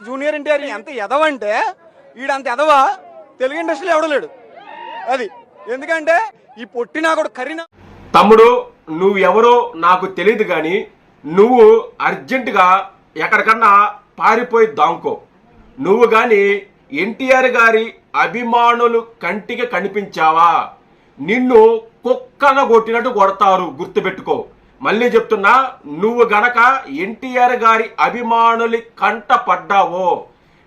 Junior NTR ఎంత ఎదవంటే ఈడంత ఎదవ తెలుగు ఇండస్ట్రీలో ఎవడలేడు అది. ఎందుకంటే ఈ పొట్టినా కూడా కరీనా తమ్ముడు నువ్వు ఎవరో నాకు తెలియదు కానీ నువ్వు అర్జెంటుగా ఎక్కడికన్నా పారిపోయి దాంకో. నువ్వు కానీ ఎన్టీఆర్ గారి అభిమానులు కంటికి కనిపించావా? నిన్ను కుక్కన కొట్టినట్టు కొడతారు గుర్తుపెట్టుకో. మళ్ళీ చెప్తున్నా నువ్వు గనక ఎన్టీఆర్ గారి అభిమానులు కంట పడ్డావో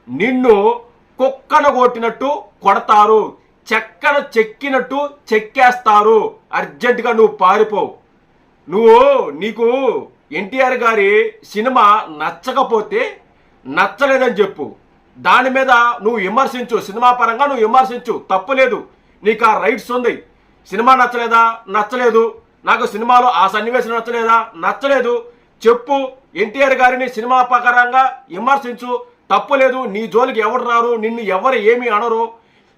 నిన్ను కుక్కన కొట్టినట్టు కొడతారు చెక్కన చెక్కినట్టు చెక్కేస్తారు. అర్జెంటుగా నువ్వు పారిపోవు నువ్వు నీకు ఎన్టీఆర్ గారి సినిమా నచ్చకపోతే నచ్చలేదని చెప్పు. దాని మీద నువ్వు విమర్శించు. సినిమా పరంగా నువ్వు విమర్శించు. తప్పులేదు నీకు ఆ రైట్స్ ఉంది. సినిమా నచ్చలేదా? నచ్చలేదు. నాకు సినిమాలో ఆ సన్నివేశం నచ్చలేదా? నచ్చలేదు. చెప్పు. ఎన్టీఆర్ గారిని సినిమా ప్రకారంగా విమర్శించు. తప్పులేదు నీ జోలికి ఎవరు రారు? నిన్ను ఎవరు ఏమి అనరు.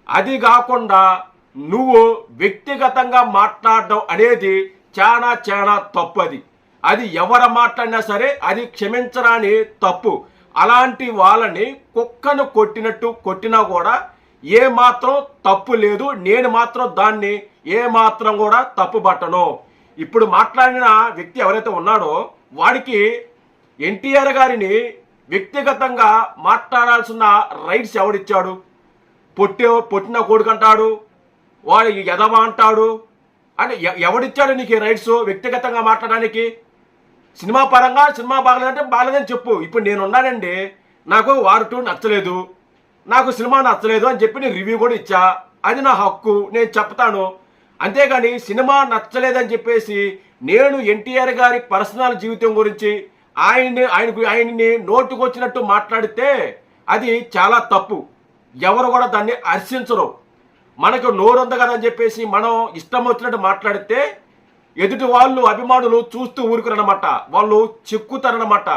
అది కాకుండా నువ్వు వ్యక్తిగతంగా మాట్లాడడం అనేది చాలా చాలా తప్పు అది అది ఎవరు మాట్లాడినా సరే అది క్షమించరాని తప్పు. అలాంటి వాళ్ళని కుక్కను కొట్టినట్టు కొట్టినా కూడా ఏ మాత్రం తప్పు లేదు. నేను మాత్రం దాన్ని ఏ మాత్రం కూడా తప్పు పట్టను ఇప్పుడు మాట్లాడిన వ్యక్తి ఎవరైతే ఉన్నాడో వాడికి ఎన్టీఆర్ గారిని వ్యక్తిగతంగా మాట్లాడాల్సిన రైట్స్ ఎవడిచ్చాడు? పొట్టి పొట్టిన కొడుకంటాడు వాడు ఎదవ అంటాడు అంటే ఎ- ఎవడిచ్చాడు నీకు ఈ రైట్స్ వ్యక్తిగతంగా మాట్లాడడానికి? సినిమా పరంగా సినిమా బాగలేదంటే బాగలేదని చెప్పు. ఇప్పుడు నేను ఉన్నానండి నాకు వారు టూ నచ్చలేదు నాకు సినిమా నచ్చలేదు అని చెప్పి నేను రివ్యూ కూడా ఇచ్చా. అది నా హక్కు నేను చెప్తాను. అంతేగాని సినిమా నచ్చలేదని చెప్పేసి నేను ఎన్టీఆర్ గారి పర్సనల్ జీవితం గురించి ఆయన్ని ఆయనకు ఆయన్ని నోటుకొచ్చినట్టు మాట్లాడితే అది చాలా తప్పు. ఎవరు కూడా దాన్ని హర్షించరు. మనకు నోరుంది కదని చెప్పేసి మనం ఇష్టం వచ్చినట్టు మాట్లాడితే ఎదుటి వాళ్ళు అభిమానులు చూస్తూ ఊరుకురనమాట వాళ్ళు చిక్కుతారనమాట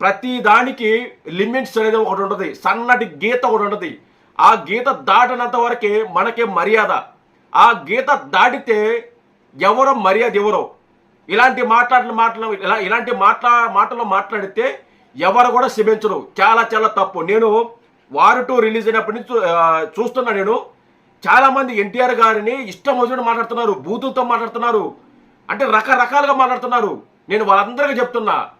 ప్రతి దానికి లిమిట్స్ అనేది ఒకటి ఉంటుంది. సన్నటి గీత ఒకటి ఉంటుంది. ఆ గీత దాటినంత వరకే మనకే మర్యాద. ఆ గీత దాటితే ఎవరో మర్యాద ఎవరో. ఇలాంటి మాట్లాడిన మాటలు ఇలా ఇలాంటి మాట్లా మాటలు మాట్లాడితే ఎవరు కూడా శిభించరు చాలా చాలా తప్పు. నేను వారు టూ రిలీజ్ అయినప్పటి నుంచి చూ- చూస్తున్నా నేను. చాలామంది ఎన్టీఆర్ గారిని ఇష్టం వచ్చినట్టు మాట్లాడుతున్నారు బూతులతో మాట్లాడుతున్నారు. అంటే రకరకాలుగా మాట్లాడుతున్నారు. నేను వాళ్ళందరికీ చెప్తున్నా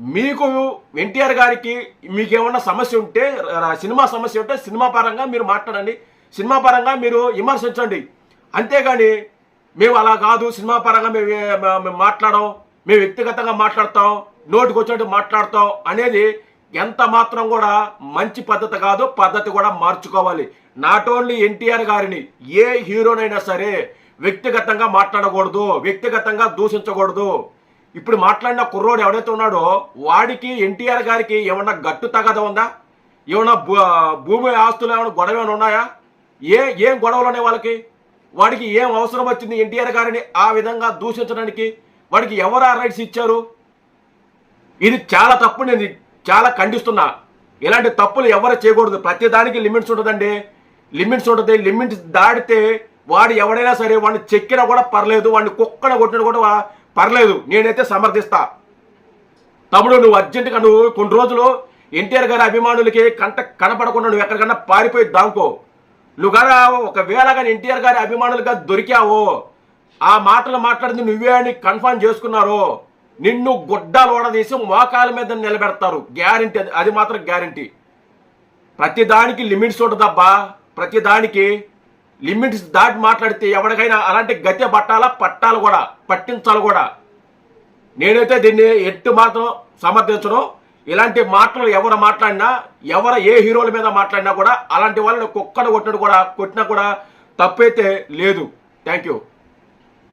మీకు ఎన్టీఆర్ గారికి మీకేమన్నా సమస్య ఉంటే సినిమా సమస్య ఉంటే సినిమా పరంగా మీరు మాట్లాడండి. సినిమా పరంగా మీరు విమర్శించండి. అంతేగాని మేము అలా కాదు సినిమా పరంగా మేము మాట్లాడడం మేము వ్యక్తిగతంగా మాట్లాడతాం నోటికి వచ్చినట్టు మాట్లాడతాం అనేది ఎంత మాత్రం కూడా మంచి పద్ధతి కాదు పద్ధతి కూడా మార్చుకోవాలి. నాట్ ఓన్లీ ఎన్టీఆర్ గారిని ఏ హీరోనైనా సరే వ్యక్తిగతంగా మాట్లాడకూడదు వ్యక్తిగతంగా దూషించకూడదు. ఇప్పుడు మాట్లాడిన కుర్రోడు ఎవడైతే ఉన్నాడో వాడికి ఎన్టీఆర్ గారికి ఏమన్నా గట్టు తగద ఉందా? ఏమన్నా భూ- భూమి ఆస్తులు ఏమైనా గొడవ ఏమైనా ఉన్నాయా? ఏ ఏం గొడవలు ఉన్నాయి వాళ్ళకి? వాడికి ఏం అవసరం వచ్చింది ఎన్టీఆర్ గారిని ఆ విధంగా దూషించడానికి? వాడికి ఎవరు ఆ రైట్స్ ఇచ్చారు? ఇది చాలా తప్పు నేను చాలా ఖండిస్తున్నా. ఇలాంటి తప్పులు ఎవరు చేయకూడదు. ప్రతి దానికి లిమిట్స్ ఉంటుందండి. లిమిట్స్ ఉంటుంది. లిమిట్స్ దాటితే వాడు ఎవడైనా సరే వాడిని చెక్కినా కూడా పర్లేదు. వాడిని కుక్కన కొట్టినా కూడా పర్లేదు. నేనైతే సమర్థిస్తా. తమ్ముడు నువ్వు అర్జెంటుగా నువ్వు కొన్ని రోజులు ఎన్టీఆర్ గారి అభిమానులకి కంట కనపడకుండా నువ్వు ఎక్కడికన్నా పారిపోయి దాంకో. నువ్వు ఒకవేళ కానీ ఎన్టీఆర్ గారి అభిమానులుగా దొరికావో ఆ మాటలు మాట్లాడింది నువ్వే అని కన్ఫర్మ్ చేసుకున్నారో నిన్ను గుడ్డలు ఓడదీసి మోకాల మీద నిలబెడతారు. గ్యారంటీ అది అది మాత్రం గ్యారంటీ. ప్రతిదానికి లిమిట్స్ ఉంటుందబ్బా. ప్రతిదానికి లిమిట్స్ దాటి మాట్లాడితే ఎవరికైనా అలాంటి గతి పట్టాలా? పట్టాలి కూడా. పట్టించాలి కూడా. నేనైతే దీన్ని ఎట్టు మాత్రం సమర్థించడం ఇలాంటి మాటలు ఎవరు మాట్లాడినా ఎవరు ఏ హీరోల మీద మాట్లాడినా కూడా అలాంటి వాళ్ళని కుక్కను కొట్టినట్టు కూడా కొట్టినా కూడా తప్పైతే లేదు. Thank you